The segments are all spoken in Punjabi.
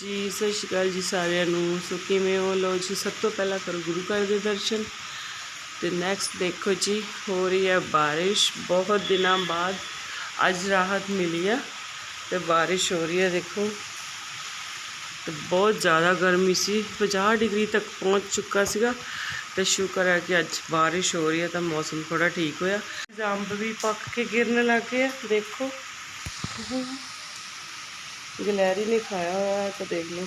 ਜੀ, ਸਤਿ ਸ਼੍ਰੀ ਅਕਾਲ ਜੀ ਸਾਰਿਆਂ ਨੂੰ। ਸੋ ਕਿਵੇਂ ਹੋ? ਲੋ ਜੀ, ਸਭ ਤੋਂ ਪਹਿਲਾਂ ਕਰੋ ਗੁਰੂ ਘਰ ਦੇ ਦਰਸ਼ਨ। ਤੇ ਨੈਕਸਟ ਦੇਖੋ ਜੀ, ਹੋ ਰਹੀ ਹੈ ਬਾਰਿਸ਼। ਬਹੁਤ ਦਿਨਾਂ ਬਾਅਦ ਅੱਜ ਰਾਹਤ ਮਿਲੀ ਹੈ ਤੇ ਬਾਰਿਸ਼ ਹੋ ਰਹੀ ਹੈ, ਦੇਖੋ। ਤੇ ਬਹੁਤ ਜ਼ਿਆਦਾ ਗਰਮੀ ਸੀ। 50 ਡਿਗਰੀ ਤੱਕ ਪਹੁੰਚ ਚੁੱਕਾ ਸੀਗਾ। ਤੇ ਸ਼ੁਕਰ ਹੈ ਕਿ ਅੱਜ ਬਾਰਿਸ਼ ਹੋ ਰਹੀ ਹੈ, ਤਾਂ ਮੌਸਮ ਥੋੜਾ ਠੀਕ ਹੋਇਆ। ਅੰਬ ਵੀ ਪੱਕ ਕੇ ਗਿਰਨ ਲੱਗ ਗਏ ਆ, ਦੇਖੋ। ਗਲੈਰੀ ਨੇ ਖਾਇਆ ਹੋਇਆ ਹੈ, ਤਾਂ ਦੇਖ ਲਓ।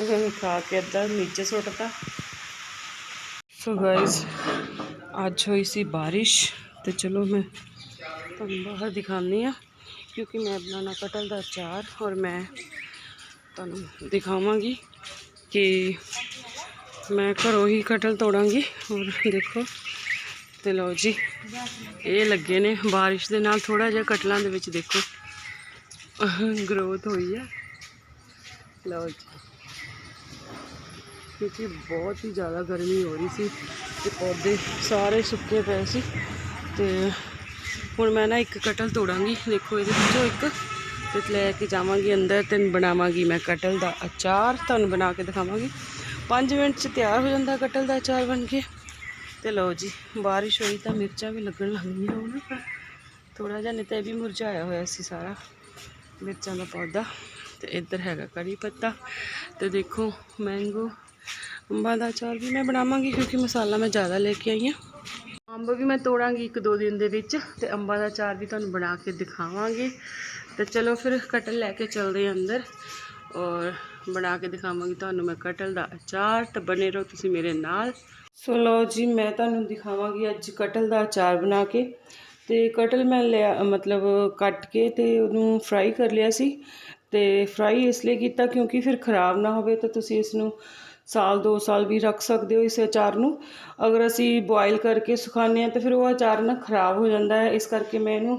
ਉਹਨੇ ਖਾ ਕੇ ਅੱਧਾ ਨੀਚੇ ਸੁੱਟਤਾ। ਸੋ ਗਾਇਸ ਅੱਜ ਹੋਈ ਸੀ ਬਾਰਿਸ਼, ਤੇ ਚਲੋ ਮੈਂ ਤੁਹਾਨੂੰ ਬਾਹਰ ਦਿਖਾਉਂਦੀ ਆ ਕਿਉਂਕਿ ਮੈਂ ਬਣਾਉਣਾ ਕਟਲ ਦਾ ਅਚਾਰ ਔਰ ਮੈਂ ਤੁਹਾਨੂੰ ਦਿਖਾਵਾਂਗੀ ਕਿ ਮੈਂ ਘਰੋਂ ਹੀ ਕਟਲ ਤੋੜਾਂਗੀ। ਔਰ ਦੇਖੋ, ਤੇ ਲਓ ਜੀ, ਇਹ ਲੱਗੇ ਨੇ ਬਾਰਿਸ਼ ਦੇ ਨਾਲ ਥੋੜਾ ਜਿਹਾ ਕਟਲਾਂ ਦੇ ਵਿੱਚ ਦੇਖੋ। ਗਰੋਥ ਹੋਈ ਹੈ। ਲਓ ਜੀ। ਕਿਉਂਕਿ ਬਹੁਤ ਹੀ ਜ਼ਿਆਦਾ ਗਰਮੀ ਹੋ ਰਹੀ ਸੀ ਤੇ ਪੌਦੇ ਸਾਰੇ ਸੁੱਕੇ ਪਏ ਸੀ ਤੇ ਹੁਣ ਮੈਂ ਨਾ ਇੱਕ ਕਟਲ ਤੋੜਾਂਗੀ। ਦੇਖੋ ਇਹਦੇ ਵਿੱਚੋਂ ਇੱਕ ਤੇ ਲੈ ਕੇ ਜਾਵਾਂਗੀ ਅੰਦਰ ਤੇ ਬਣਾਵਾਂਗੀ ਮੈਂ ਕਟਲ ਦਾ ਅਚਾਰ। ਤੁਹਾਨੂੰ ਬਣਾ ਕੇ ਦਿਖਾਵਾਂਗੀ। 5 ਮਿੰਟ 'ਚ ਤਿਆਰ ਹੋ ਜਾਂਦਾ ਕਟਲ ਦਾ ਅਚਾਰ ਬਣ ਕੇ। ਤੇ ਲਓ ਜੀ, ਬਾਰਿਸ਼ ਹੋਈ ਤਾਂ ਮਿਰਚਾਂ ਵੀ ਲੱਗਣ ਲੱਗ ਗਈਆਂ ਹੁਣ। ਥੋੜਾ ਜਿਹਾ, ਨਹੀਂ ਤਾਂ ਇਹ ਵੀ ਮੁਰਝਾਇਆ ਹੋਇਆ ਸੀ ਸਾਰਾ। ਮਿਰਚਾਂ ਦਾ ਪੌਦਾ ਤੇ ਇੱਧਰ ਹੈਗਾ ਕੜੀ ਪੱਤਾ ਤੇ ਦੇਖੋ ਮੈਂਗੋ, ਅੰਬਾਂ ਦਾ ਅਚਾਰ ਵੀ ਮੈਂ ਬਣਾਵਾਂਗੀ ਕਿਉਂਕਿ ਮਸਾਲਾ ਮੈਂ ਜ਼ਿਆਦਾ ਲੈ ਕੇ ਆਈ ਹਾਂ। ਅੰਬ ਵੀ ਮੈਂ ਤੋੜਾਂਗੀ ਇੱਕ ਦੋ ਦਿਨ ਦੇ ਵਿੱਚ ਤੇ ਅੰਬਾਂ ਦਾ ਅਚਾਰ ਵੀ ਤੁਹਾਨੂੰ ਬਣਾ ਕੇ ਦਿਖਾਵਾਂਗੇ। ਤੇ ਚਲੋ ਫਿਰ ਕਟਲ ਲੈ ਕੇ ਚੱਲਦੇ ਹਾਂ ਅੰਦਰ ਔਰ ਬਣਾ ਕੇ ਦਿਖਾਵਾਂਗੀ ਤੁਹਾਨੂੰ ਮੈਂ ਕਟਲ ਦਾ ਅਚਾਰ ਤਾਂ ਬਨੇ ਰਹੋ ਤੁਸੀਂ ਮੇਰੇ ਨਾਲ। ਸੋ ਲਓ ਜੀ, ਮੈਂ ਤੁਹਾਨੂੰ ਦਿਖਾਵਾਂਗੀ ਅੱਜ ਕਟਲ ਦਾ ਅਚਾਰ ਬਣਾ ਕੇ। ਅਤੇ ਕਟਲ ਮੈਂ ਲਿਆ, ਮਤਲਬ ਕੱਟ ਕੇ ਅਤੇ ਉਹਨੂੰ ਫਰਾਈ ਕਰ ਲਿਆ ਸੀ। ਅਤੇ ਫਰਾਈ ਇਸ ਲਈ ਕੀਤਾ ਕਿਉਂਕਿ ਫਿਰ ਖਰਾਬ ਨਾ ਹੋਵੇ ਤਾਂ ਤੁਸੀਂ ਇਸ ਨੂੰ ਸਾਲ 2 ਸਾਲ ਵੀ ਰੱਖ ਸਕਦੇ ਹੋ ਇਸ ਅਚਾਰ ਨੂੰ। ਅਗਰ ਅਸੀਂ ਬੋਇਲ ਕਰਕੇ ਸੁਖਾਉਂਦੇ ਹਾਂ ਤਾਂ ਫਿਰ ਉਹ ਅਚਾਰ ਨਾ ਖਰਾਬ ਹੋ ਜਾਂਦਾ ਹੈ। ਇਸ ਕਰਕੇ ਮੈਂ ਇਹਨੂੰ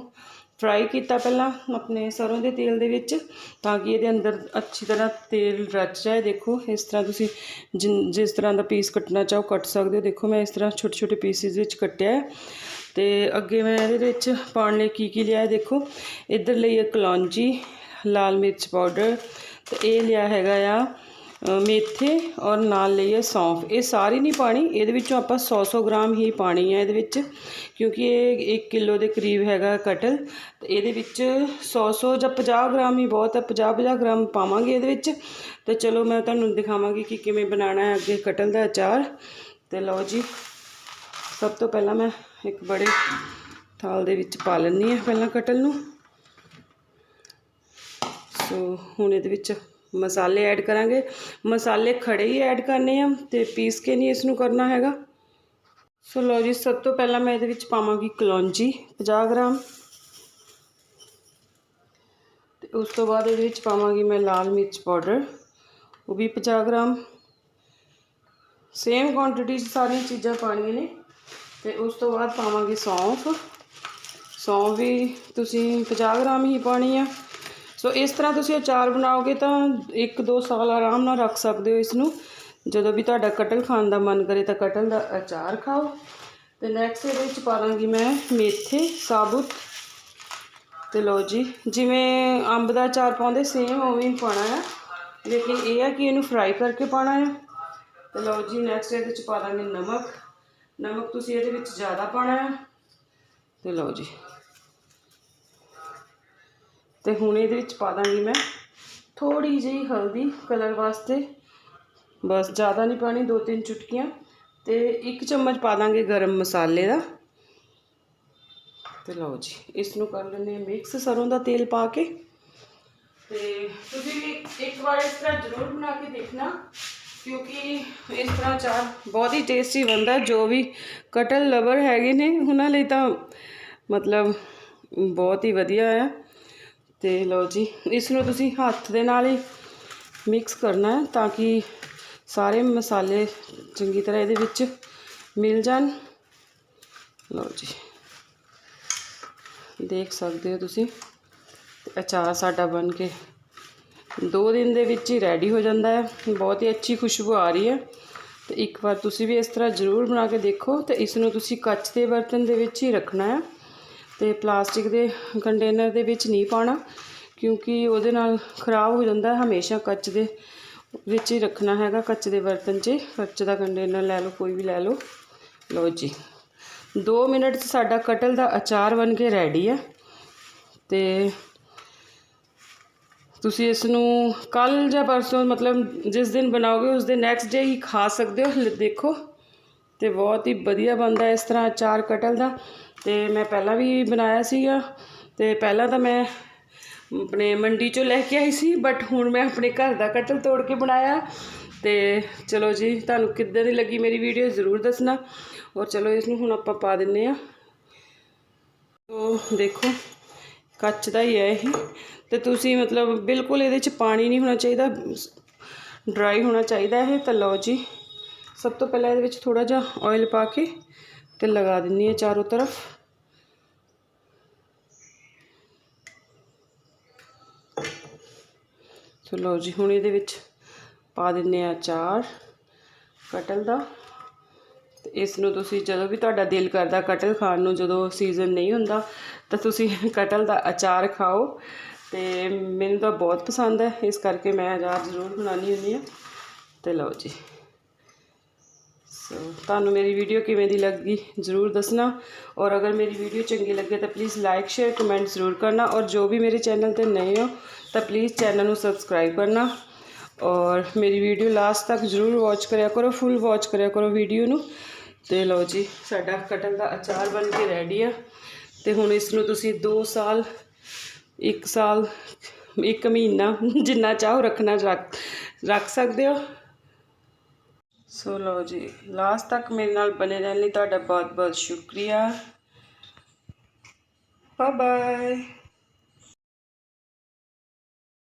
ਫਰਾਈ ਕੀਤਾ ਪਹਿਲਾਂ ਆਪਣੇ ਸਰੋਂ ਦੇ ਤੇਲ ਦੇ ਵਿੱਚ, ਤਾਂ ਕਿ ਇਹਦੇ ਅੰਦਰ ਅੱਛੀ ਤਰ੍ਹਾਂ ਤੇਲ ਰਚ ਜਾਏ। ਦੇਖੋ, ਇਸ ਤਰ੍ਹਾਂ ਤੁਸੀਂ ਜਿਨ- ਜਿਸ ਤਰ੍ਹਾਂ ਦਾ ਪੀਸ ਕੱਟਣਾ ਚਾਹੋ ਕੱਟ ਸਕਦੇ ਹੋ। ਦੇਖੋ, ਮੈਂ ਇਸ ਤਰ੍ਹਾਂ ਛੋਟੇ ਛੋਟੇ ਪੀਸਿਸ ਵਿੱਚ ਕੱਟਿਆ ਹੈ। ਤੇ ਅੱਗੇ ਮੈਂ ਇਹਦੇ ਵਿੱਚ ਪਾਉਣ ਲਈ ਕੀ ਕੀ ਲਿਆ ਦੇਖੋ, ਇੱਧਰ ਲਈ ਹੈ ਕਲੌਂਜੀ ਲਾਲ ਮਿਰਚ ਪਾਊਡਰ ਤੇ ਇਹ ਲਿਆ ਹੈਗਾ ਆ ਮੇਥੇ ਔਰ ਨਾਲ ਲਈ ਹੈ ਸੌਂਫ। ਇਹ ਸਾਰੀ ਨਹੀਂ ਪਾਣੀ, ਇਹਦੇ ਵਿੱਚੋਂ ਆਪਾਂ 100-100 ਗ੍ਰਾਮ ਹੀ ਪਾਣੀ ਹੈ ਇਹਦੇ ਵਿੱਚ, ਕਿਉਂਕਿ ਇਹ 1 ਕਿਲੋ ਦੇ ਕਰੀਬ ਹੈਗਾ ਕਟਲ। ਤੇ ਇਹਦੇ ਵਿੱਚ 100-100 ਜਾਂ 50 ਗ੍ਰਾਮ ਹੀ ਬਹੁਤ ਹੈ 50-50 ਗ੍ਰਾਮ ਪਾਵਾਂਗੇ ਇਹਦੇ ਵਿੱਚ। ਤੇ ਚਲੋ ਮੈਂ ਤੁਹਾਨੂੰ ਦਿਖਾਵਾਂਗੀ ਕਿ ਕਿਵੇਂ ਬਣਾਉਣਾ ਹੈ ਅੱਗੇ ਕਟਲ ਦਾ ਅਚਾਰ। ਤੇ ਲਓ ਜੀ, ਸਭ ਤੋਂ ਪਹਿਲਾਂ ਮੈਂ ਇੱਕ ਬੜੇ ਥਾਲ ਦੇ ਵਿੱਚ ਪਾ ਲੈਂਦੀ ਹਾਂ ਪਹਿਲਾਂ ਕਟਲ ਨੂੰ। ਸੋ ਹੁਣ ਇਹਦੇ ਵਿੱਚ ਮਸਾਲੇ ਐਡ ਕਰਾਂਗੇ। ਮਸਾਲੇ ਖੜੇ ਹੀ ਐਡ ਕਰਨੇ ਆ ਤੇ ਪੀਸ ਕੇ ਨਹੀਂ ਇਸ ਨੂੰ ਕਰਨਾ ਹੈਗਾ। ਸੋ ਲਓ ਜੀ, ਸਭ ਤੋਂ ਪਹਿਲਾਂ ਮੈਂ ਇਹਦੇ ਵਿੱਚ ਪਾਵਾਂਗੀ ਕਲੌਂਜੀ 50 ਗ੍ਰਾਮ। ਤੇ ਉਸ ਤੋਂ ਬਾਅਦ ਇਹਦੇ ਵਿੱਚ ਪਾਵਾਂਗੀ ਮੈਂ ਲਾਲ ਮਿਰਚ ਪਾਊਡਰ, ਉਹ ਵੀ 50 ਗ੍ਰਾਮ। ਸੇਮ ਕੁਆਂਟੀਟੀ 'ਚ ਸਾਰੀਆਂ ਚੀਜ਼ਾਂ ਪਾਣੀਆਂ ਨੇ। ਤੇ ਉਸ ਤੋਂ ਬਾਅਦ ਪਾਵਾਂਗੀ ਸੌਂਫ। ਸੌਂਫ ਵੀ ਤੁਸੀਂ 50 ਗ੍ਰਾਮ ਹੀ ਪਾਣੀ ਆ। ਸੋ ਇਸ ਤਰ੍ਹਾਂ ਤੁਸੀਂ ਅਚਾਰ ਬਣਾਓਗੇ ਤਾਂ 1-2 ਸਾਲ ਆਰਾਮ ਨਾਲ ਰੱਖ ਸਕਦੇ ਹੋ ਇਸ ਨੂੰ ਜਦੋਂ ਵੀ ਤੁਹਾਡਾ ਕਟਲ ਖਾਣ ਦਾ ਮਨ ਕਰੇ ਤਾਂ ਕਟਲ ਦਾ ਅਚਾਰ ਖਾਓ। ਤੇ ਨੈਕਸਟ ਇਹਦੇ ਵਿੱਚ ਪਾ ਦਾਂਗੀ ਮੈਂ ਮੇਥੇ, ਸਾਬੁਤ ਤੇ ਲਓ ਜੀ, ਜਿਵੇਂ ਅੰਬ ਦਾ ਅਚਾਰ ਪਾਉਂਦੇ ਸੇਮ ਉਵੇਂ ਹੀ ਪਾਉਣਾ ਹੈ। ਲੇਕਿਨ ਇਹ ਹੈ ਕਿ ਇਹਨੂੰ ਫਰਾਈ ਕਰਕੇ ਪਾਉਣਾ ਹੈ। ਤੇ ਲਓ ਜੀ ਨੈਕਸਟ ਇਹਦੇ ਵਿੱਚ ਪਾ ਦਾਂਗੇ ਨਮਕ। ਨਮਕ ਤੁਸੀਂ ਇਹਦੇ ਵਿੱਚ ਜ਼ਿਆਦਾ ਪਾਉਣਾ ਹੈ। ਤੇ ਲਓ ਜੀ। ਤੇ ਹੁਣ ਇਹਦੇ ਵਿੱਚ ਪਾ ਦਾਂਗੀ ਮੈਂ। ਥੋੜੀ ਜਿਹੀ ਹਲਦੀ ਕਲਰ ਵਾਸਤੇ। ਬਸ ਜ਼ਿਆਦਾ ਨਹੀਂ ਪਾਣੀ ਦੋ ਤਿੰਨ ਚੁਟਕੀਆਂ। ਤੇ ਇੱਕ ਚਮਚ ਪਾ ਦਾਂਗੇ ਗਰਮ ਮਸਾਲੇ ਦਾ। ਤੇ ਲਓ ਜੀ ਇਸ ਨੂੰ ਕਰ ਲੈਂਦੇ ਹਾਂ ਮਿਕਸ ਸਰੋਂ ਦਾ ਤੇਲ ਪਾ ਕੇ। ਤੇ ਤੁਸੀਂ ਵੀ ਇੱਕ ਵਾਰ ਇਸ ਤਰ੍ਹਾਂ ਜ਼ਰੂਰ ਬਣਾ ਕੇ ਦੇਖਣਾ, ਕਿਉਂਕਿ ਇਸ ਤਰ੍ਹਾਂ ਚਾਰ ਬਹੁਤ ਹੀ ਟੇਸਟੀ ਬਣਦਾ। ਜੋ ਵੀ ਕਟਲ ਲਵਰ ਹੈਗੇ ਨੇ, ਉਹਨਾਂ ਲਈ ਤਾਂ ਮਤਲਬ ਬਹੁਤ ਹੀ ਵਧੀਆ ਹੈ ਤੇ ਲਓ ਜੀ, ਇਸ ਨੂੰ ਤੁਸੀਂ ਹੱਥ ਦੇ ਨਾਲ ਹੀ ਮਿਕਸ ਕਰਨਾ ਹੈ ਤਾਂ ਕਿ ਸਾਰੇ ਮਸਾਲੇ ਚੰਗੀ ਤਰ੍ਹਾਂ ਇਹਦੇ ਵਿੱਚ ਮਿਲ ਜਾਣ। ਲਓ ਜੀ, ਦੇਖ ਸਕਦੇ ਹੋ ਤੁਸੀਂ ਤੇ ਅਚਾਰ ਸਾਡਾ ਬਣ ਕੇ ਦੋ ਦਿਨ ਦੇ ਵਿੱਚ ਹੀ ਰੈਡੀ ਹੋ ਜਾਂਦਾ ਹੈ। ਬਹੁਤ ਹੀ ਅੱਛੀ ਖੁਸ਼ਬੂ ਆ ਰਹੀ ਹੈ। ਤੇ ਇੱਕ ਵਾਰ ਤੁਸੀਂ ਵੀ ਇਸ ਤਰ੍ਹਾਂ ਜ਼ਰੂਰ ਬਣਾ ਕੇ ਦੇਖੋ ਤੇ ਇਸ ਨੂੰ ਤੁਸੀਂ ਕੱਚ ਦੇ ਬਰਤਨ ਦੇ ਵਿੱਚ ਹੀ ਰੱਖਣਾ ਹੈ। ਤੇ ਪਲਾਸਟਿਕ ਦੇ ਕੰਟੇਨਰ ਦੇ ਵਿੱਚ ਨਹੀਂ ਪਾਉਣਾ, ਕਿਉਂਕਿ ਉਹਦੇ ਨਾਲ ਖਰਾਬ ਹੋ ਜਾਂਦਾ ਹਮੇਸ਼ਾ ਕੱਚ ਦੇ ਵਿੱਚ ਹੀ ਰੱਖਣਾ ਹੈਗਾ, ਕੱਚ ਦੇ ਬਰਤਨ 'ਚ ਕੱਚ ਦਾ ਕੰਟੇਨਰ ਲੈ ਲਓ, ਕੋਈ ਵੀ ਲੈ ਲਓ। ਲਓ ਜੀ। 2 ਮਿੰਟ 'ਚ ਸਾਡਾ ਕਟਲ ਦਾ ਅਚਾਰ ਬਣ ਕੇ ਰੈਡੀ ਹੈ। ਤੇ ਤੁਸੀਂ ਇਸ ਨੂੰ ਕੱਲ ਜਾਂ ਪਰਸੋਂ, ਮਤਲਬ ਜਿਸ ਦਿਨ ਬਣਾਓਗੇ, ਉਸ ਦੇ ਨੈਕਸਟ ਡੇ ਹੀ ਖਾ ਸਕਦੇ ਹੋ। ਲ- ਦੇਖੋ, ਤੇ ਬਹੁਤ ਹੀ ਵਧੀਆ ਬਣਦਾ ਇਸ ਤਰ੍ਹਾਂ ਅਚਾਰ ਕਟਲ ਦਾ। ਅਤੇ ਮੈਂ ਪਹਿਲਾਂ ਵੀ ਬਣਾਇਆ ਸੀਗਾ ਅਤੇ ਪਹਿਲਾਂ ਤਾਂ ਮੈਂ ਆਪਣੇ ਮੰਡੀ ਚੋਂ ਲੈ ਕੇ ਆਈ ਸੀ ਬਟ ਹੁਣ ਮੈਂ ਆਪਣੇ ਘਰ ਦਾ ਕਟਲ ਤੋੜ ਕੇ ਬਣਾਇਆ। ਅਤੇ ਚਲੋ ਜੀ, ਤੁਹਾਨੂੰ ਕਿੱਦਾਂ ਦੀ ਲੱਗੀ ਮੇਰੀ ਵੀਡੀਓ ਜ਼ਰੂਰ ਦੱਸਣਾ। ਔਰ ਚਲੋ ਇਸ ਨੂੰ ਹੁਣ ਆਪਾਂ ਪਾ ਦਿੰਨੇ ਆ। ਤੋ ਦੇਖੋ, ਕੱਚ ਦਾ ਹੀ ਹੈ ਇਹ। ਤੇ ਤੁਸੀਂ ਮਤਲਬ ਬਿਲਕੁਲ ਇਹਦੇ ਚ ਪਾਣੀ ਨਹੀਂ ਹੋਣਾ ਚਾਹੀਦਾ ਡਰਾਈ ਹੋਣਾ ਚਾਹੀਦਾ ਇਹ। ਤਾਂ ਲਓ ਜੀ, ਸਭ ਤੋਂ ਪਹਿਲਾਂ ਇਹਦੇ ਵਿੱਚ ਥੋੜਾ ਜਿਹਾ ਆਇਲ ਪਾ ਕੇ ਤੇ ਲਗਾ ਦਿੰਨੀ ਹੈ ਚਾਰੋਂ ਤਰਫ। ਸੋ ਲਓ ਜੀ, ਹੁਣ ਇਹਦੇ ਵਿੱਚ ਪਾ ਦਿੰਨੇ ਆ ਅਚਾਰ, ਕਟਲ ਦਾ। ਤੇ ਇਸ ਨੂੰ ਤੁਸੀਂ ਜਦੋਂ ਵੀ ਤੁਹਾਡਾ ਦਿਲ ਕਰਦਾ ਕਟਲ ਖਾਣ ਨੂੰ, ਜਦੋਂ ਸੀਜ਼ਨ ਨਹੀਂ ਹੁੰਦਾ, ਤਾਂ ਤੁਸੀਂ ਕਟਲ ਦਾ ਅਚਾਰ ਖਾਓ। ਤੇ ਮੈਨੂੰ ਤਾਂ ਬਹੁਤ ਪਸੰਦ ਹੈ, ਇਸ ਕਰਕੇ ਮੈਂ ਅਚਾਰ ਜ਼ਰੂਰ ਬਣਾਉਂਦੀ ਹੁੰਦੀ ਹਾਂ। ਤੇ ਲਓ ਜੀ। ਸੋ ਤੁਹਾਨੂੰ ਮੇਰੀ ਵੀਡੀਓ ਕਿਵੇਂ ਦੀ ਲੱਗੀ ਜ਼ਰੂਰ ਦੱਸਣਾ। ਔਰ ਅਗਰ ਮੇਰੀ ਵੀਡੀਓ ਚੰਗੀ ਲੱਗੇ ਤਾਂ ਪਲੀਜ਼ ਲਾਈਕ ਸ਼ੇਅਰ ਕਮੈਂਟ ਜ਼ਰੂਰ ਕਰਨਾ। ਔਰ ਜੋ ਵੀ ਮੇਰੇ ਚੈਨਲ ਤੇ ਨਏ ਹੋ ਤਾਂ ਪਲੀਜ਼ ਚੈਨਲ ਨੂੰ ਸਬਸਕ੍ਰਾਈਬ ਕਰਨਾ ਔਰ ਮੇਰੀ ਵੀਡੀਓ ਲਾਸਟ ਤੱਕ ਜ਼ਰੂਰ ਵਾਚ ਕਰਿਆ ਕਰੋ ਫੁੱਲ ਵਾਚ ਕਰਿਆ ਕਰੋ ਵੀਡੀਓ ਨੂੰ। ਤੇ ਲਓ ਜੀ, ਸਾਡਾ ਕਟਲ ਦਾ ਅਚਾਰ ਬਣ ਕੇ ਰੈਡੀ ਆ। ਤੇ ਹੁਣ ਇਸ ਨੂੰ ਤੁਸੀਂ 2 ਸਾਲ 1 ਸਾਲ 1 ਮਹੀਨਾ ਜਿੰਨਾ ਚਾਹੋ ਰੱਖਣਾ, ਰੱਖ ਰੱਖ ਸਕਦੇ ਹੋ। ਸੋ ਲਓ ਜੀ ਲਾਸਟ ਤੱਕ ਮੇਰੇ ਨਾਲ ਬਣੇ ਰਹਿਣ ਲਈ ਤੁਹਾਡਾ ਬਹੁਤ ਬਹੁਤ ਸ਼ੁਕਰੀਆ। Bye bye